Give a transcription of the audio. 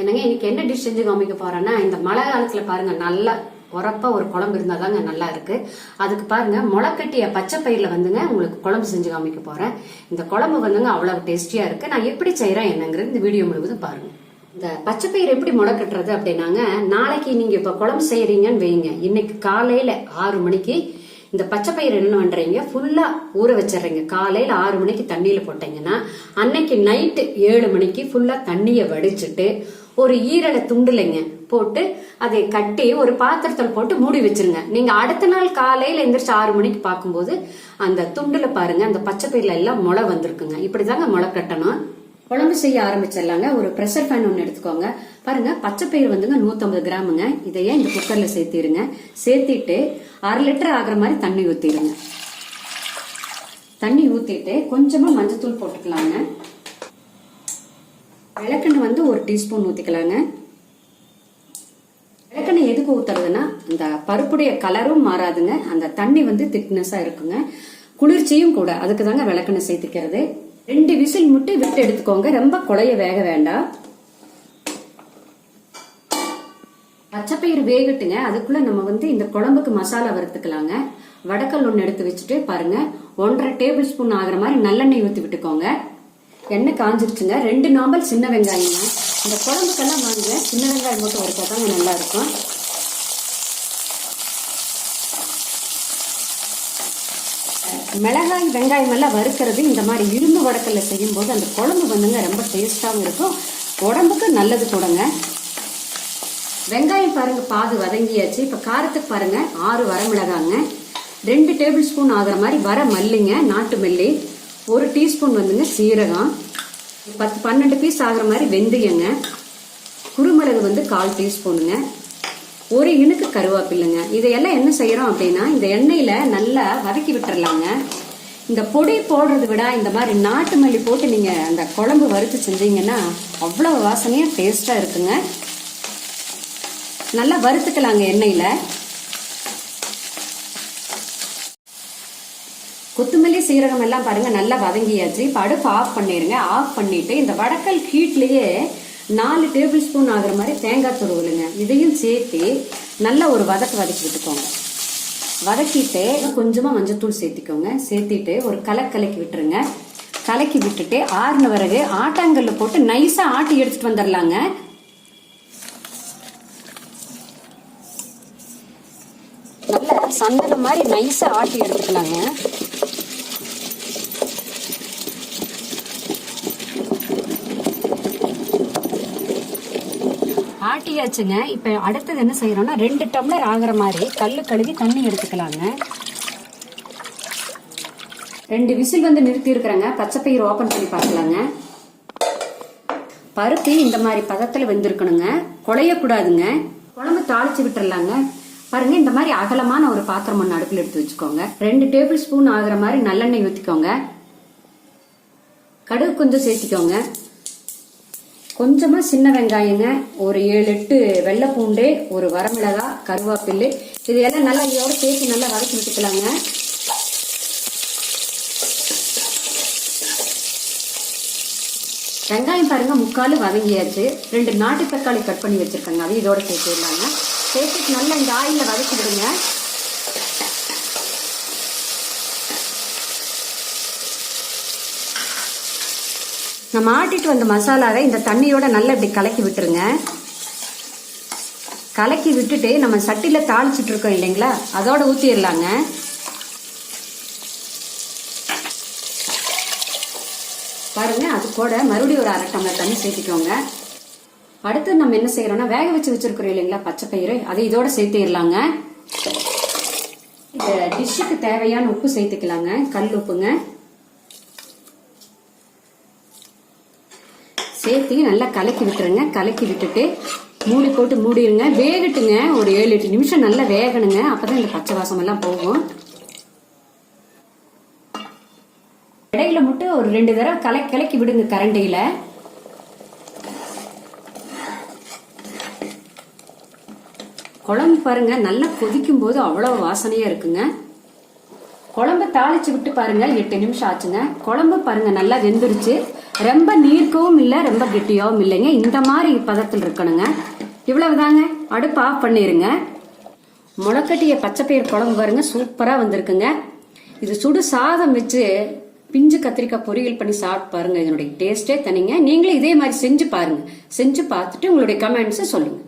என்னங்க இன்னைக்கு என்ன டிஷ் செஞ்சு காமிக்க போறேன்னா இந்த மழை காலத்துல பாருங்க நல்லா உரப்பா ஒரு குழம்பு இருந்தாதாங்க நல்லா இருக்கு. அதுக்கு பாருங்க முளைக்கட்டிய பச்சை பயிர்ல வந்துங்க உங்களுக்கு குழம்பு செஞ்சு காமிக்க போறேன். இந்த குழம்பு வந்துங்க அவ்வளவு டேஸ்டியா இருக்கு. நான் எப்படி செய்யறேன் என்னங்கிறது இந்த வீடியோ முழுவதும் பாருங்க. இந்த பச்சை பயிர் எப்படி முளைக்கட்டுறது அப்படின்னாங்க நாளைக்கு நீங்க இப்ப குழம்பு செய்யறீங்கன்னு வைங்க. இன்னைக்கு காலையில ஆறு மணிக்கு இந்த பச்சை பயிர் என்ன பண்றீங்க? ஃபுல்லா ஊற வச்சிடுறீங்க. காலையில ஆறு மணிக்கு தண்ணியில போட்டீங்கன்னா அன்னைக்கு நைட்டு ஏழு மணிக்கு ஃபுல்லா தண்ணியை வடிச்சிட்டு ஒரு ஈரலை துண்டுலைங்க போட்டு அதை கட்டி ஒரு பாத்திரத்தில் போட்டு மூடி வச்சிருங்க. நீங்க அடுத்த நாள் காலையில எந்திரிச்சு ஆறு மணிக்கு பார்க்கும்போது அந்த துண்டுல பாருங்க அந்த பச்சை பயிர்ல எல்லாம் முளை வந்திருக்குங்க. இப்படிதாங்க முளை கட்டணும். குழம்பு செய்ய ஆரம்பிச்சிடலாங்க. ஒரு ப்ரெஷர் ஃபேன் ஒன்று எடுத்துக்கோங்க. பாருங்க பச்சை பயிர் வந்துங்க 150 கிராமுங்க. இதையே இந்த குக்கர்ல சேர்த்திருங்க? சேர்த்திட்டு அரை லிட்டர் ஆகுற மாதிரி தண்ணி ஊத்திடுங்க. தண்ணி ஊத்திட்டு கொஞ்சமா மஞ்சத்தூள் போட்டுக்கலாங்க. விளக்கெண்ணெய் வந்து ஒரு டீஸ்பூன் ஊற்றிக்கலாங்க விளக்கெண்ணெய் எதுக்கு ஊற்றுறதுன்னா அந்த பருப்புடைய கலரும் மாறாதுங்க. அந்த தண்ணி வந்து திக்னஸாக இருக்குங்க. குளிர்ச்சியும் கூட அதுக்கு தாங்க விளக்கெண்ணெய் சேர்த்துக்கிறது. ரெண்டு விசில் முட்டி விட்டு எடுத்துக்கோங்க. ரொம்ப குழைய வேக வேண்டாம். பச்சைப்பயிறு வேகட்டுங்க. அதுக்குள்ள நம்ம வந்து இந்த குழம்புக்கு மசாலா வறுத்துக்கலாங்க. வடக்கல் ஒன்று எடுத்து வச்சுட்டு பாருங்க. ஒன்றரை டேபிள் ஸ்பூன் ஆகிற மாதிரி நல்லெண்ணெய் ஊற்றி விட்டுக்கோங்க. எண்ணெய் காஞ்சிருச்சுங்க. ரெண்டு நாம்பல் சின்ன வெங்காயங்க. இந்த குழம்புக்கெல்லாம் வாங்க. சின்ன வெங்காயம் மட்டும் வறுத்தா தாங்க நல்லா இருக்கும் மிளகாய் வெங்காயம் எல்லாம் வறுக்கிறது இந்த மாதிரி இரும்பு வடக்கல்ல செய்யும்போது அந்த குழம்பு வந்துங்க ரொம்ப டேஸ்டாகவும் இருக்கும். உடம்புக்கு நல்லது கூடங்க. வெங்காயம் பாருங்க பாது வதங்கியாச்சு. இப்ப காரத்துக்கு பாருங்க ஆறு வர மிளகாங்க. ரெண்டு டேபிள் ஸ்பூன் ஆகுற மாதிரி வர மல்லிங்க நாட்டு மல்லி. ஒரு டீஸ்பூன் வந்துங்க சீரகம். பத்து பன்னெண்டு பீஸ் ஆகிற மாதிரி வெந்தயங்க. குருமிளகு வந்து கால் டீஸ்பூனுங்க. ஒரு இனுக்கு கருவேப்பில்லைங்க. இதையெல்லாம் என்ன செய்யறோம் அப்படின்னா இந்த எண்ணெயில நல்லா வதக்கி விட்டுறலாங்க. இந்த பொடி போடுறது விட இந்த மாதிரி நாட்டு மல்லி போட்டு நீங்க அந்த குழம்பு வறுத்து செஞ்சீங்கன்னா அவ்வளவு வாசனையா டேஸ்டா இருக்குங்க. நல்லா வறுத்துக்கலாங்க எண்ணெயில. கொத்தமல்லி சீரகம் எல்லாம் பாருங்க நல்லா வதங்கியாச்சு. இப்போ அடுப்பு ஆஃப் பண்ணிடுங்க ஆஃப் பண்ணிட்டு இந்த வடக்கல் ஹீட்லேயே நாலு டேபிள் ஸ்பூன் ஆகுற மாதிரி தேங்காய் துருவலுங்க. இதையும் சேர்த்து நல்லா ஒரு வதக்கு வதக்கி விட்டுக்கோங்க. வதக்கிட்டு கொஞ்சமாக மஞ்சத்தூள் சேர்த்திக்கோங்க. சேர்த்திட்டு ஒரு கலை கலக்கி விட்டுருங்க. கலக்கி விட்டுட்டு ஆறுன பிறகு ஆட்டாங்கல்ல போட்டு நைஸா ஆட்டி எடுத்துட்டு வந்துடலாங்க நல்ல சந்தன மாதிரி நைஸா ஆட்டி எடுத்துக்கலாங்க. ஆட்டியாச்சுங்க இப்போ அடுத்தது என்ன செய்யறோம்னா ரெண்டு டம்ளர் ஆகிற மாதிரி கல்லு கழுவி தண்ணி எடுத்துக்கலாங்க. ரெண்டு விசில் வந்து நிறுத்தி இருக்கிறாங்க. பச்சை பயிர் ஓப்பன் பண்ணி பார்க்கலாங்க. பருத்தி இந்த மாதிரி பதத்தில் வெந்திருக்கணுங்க. குழையக்கூடாதுங்க குழம்பு தாளிச்சு விட்டுறலாங்க. பாருங்க இந்த மாதிரி அகலமான ஒரு பாத்திரம் ஒன்று அடுப்பில் எடுத்து வச்சுக்கோங்க. ரெண்டு டேபிள் ஸ்பூன் ஆகிற மாதிரி நல்லெண்ணெய் ஊற்றிக்கோங்க கடுகு கொஞ்சம் சேர்த்திக்கோங்க. கொஞ்சமாக சின்ன வெங்காயங்க ஒரு ஏழு எட்டு வெள்ளை பூண்டு ஒரு வரமிளகா கருவேப்பில்லு இது எல்லாம் நல்லா இதோட சேர்த்து நல்லா வதக்கி விட்டுக்கலாங்க. வெங்காயம் பாருங்க முக்கால் வதங்கியாச்சு. ரெண்டு நாட்டு தக்காளி கட் பண்ணி வச்சுருக்கேங்க அது இதோட சேர்த்துடலாங்க சேர்த்துட்டு நல்லா இந்த ஆயிலில் வதக்கி விடுங்க. நம்ம ஆட்டிட்டு வந்த மசாலாவை இந்த தண்ணியோட நல்லா இப்படி கலக்கி விட்டுருங்க. கலக்கி விட்டுட்டு நம்ம சட்டியில் தாளிச்சிட்டு இருக்கோம் இல்லைங்களா? அதோட ஊற்றிடலாங்க பாருங்க அது கூட மறுபடியும் ஒரு அரை டம்ளர் தண்ணி சேர்த்துக்கோங்க. அடுத்து நம்ம என்ன செய்யறோம்னா வேக வச்சு வச்சிருக்கிறோம் இல்லைங்களா பச்சை பயிறு? அதை இதோட சேர்த்திடலாங்க. இந்த டிஷ்ஷுக்கு தேவையான உப்பு சேர்த்துக்கலாங்க. கல் உப்புங்க. சேர்த்து நல்லா கலக்கி விட்டுருங்க. கலக்கி விட்டுட்டு மூடி போட்டு மூடிடுங்க. வேகட்டுங்க. ஒரு ஏழு எட்டு நிமிஷம் நல்லா வேகணுங்க. அப்பதான் இந்த பச்சை வாசம் எல்லாம் போகும். இடையில மட்டும் ஒரு ரெண்டு தடவை கலக்கி கலக்கி விடுங்க கரண்டியில. குழம்பு பாருங்க. நல்லா கொதிக்கும் போது அவ்வளவு வாசனையா இருக்குங்க. குழம்பு தாளிச்சு விட்டு பாருங்க. எட்டு நிமிஷம் ஆச்சுங்க. குழம்பு பாருங்க. நல்லா வெந்துருச்சு. ரொம்ப நீர்க்கவும் இல்லை ரொம்ப கெட்டியாகவும் இல்லைங்க. இந்த மாதிரி பதத்தில் இருக்கணுங்க. இவ்வளவுதாங்க. அடுப்பு ஆஃப் பண்ணிடுங்க முளைக்கட்டிய பச்சைப்பயிர் குழம்பு பாருங்க சூப்பராக வந்திருக்குங்க. இது சுடு சாதம் வச்சு பிஞ்சு கத்திரிக்காய் பொரியல் பண்ணி சாப்பிட்டு பாருங்க. இதனுடைய டேஸ்டே தனிங்க. நீங்களும் இதே மாதிரி செஞ்சு பாருங்க. செஞ்சு பார்த்துட்டு உங்களுடைய கமெண்ட்ஸை சொல்லுங்க.